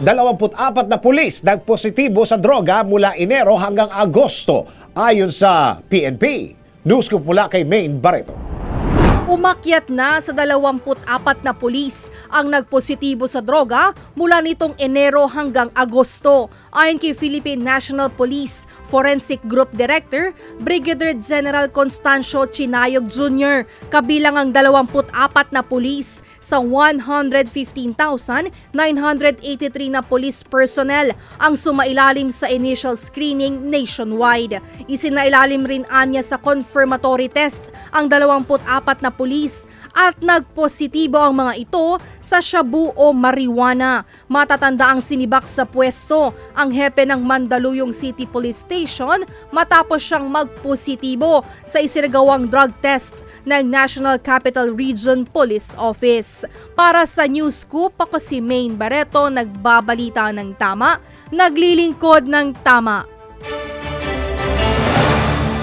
24 na pulis nagpositibo sa droga mula Enero hanggang Agosto ayon sa PNP. News ko mula kay Maine Barreto. Umakyat na sa 24 na pulis ang nagpositibo sa droga mula nitong Enero hanggang Agosto. Ayon kay Philippine National Police Forensic Group Director Brigadier General Constancio Chinayog Jr. Kabilang ang 24 na pulis sa 115,983 na police personnel ang sumailalim sa initial screening nationwide. Isinailalim rin anya sa confirmatory test ang 24 na pulis at nagpositibo ang mga ito sa shabu o marijuana. Matatanda ang sinibak sa pwesto ang hepe ng Mandaluyong City Police Station matapos siyang magpositibo sa isinagawang drug test ng National Capital Region Police Office. Para sa News Scoop, ako si Maine Barreto, nagbabalita ng tama, naglilingkod ng tama.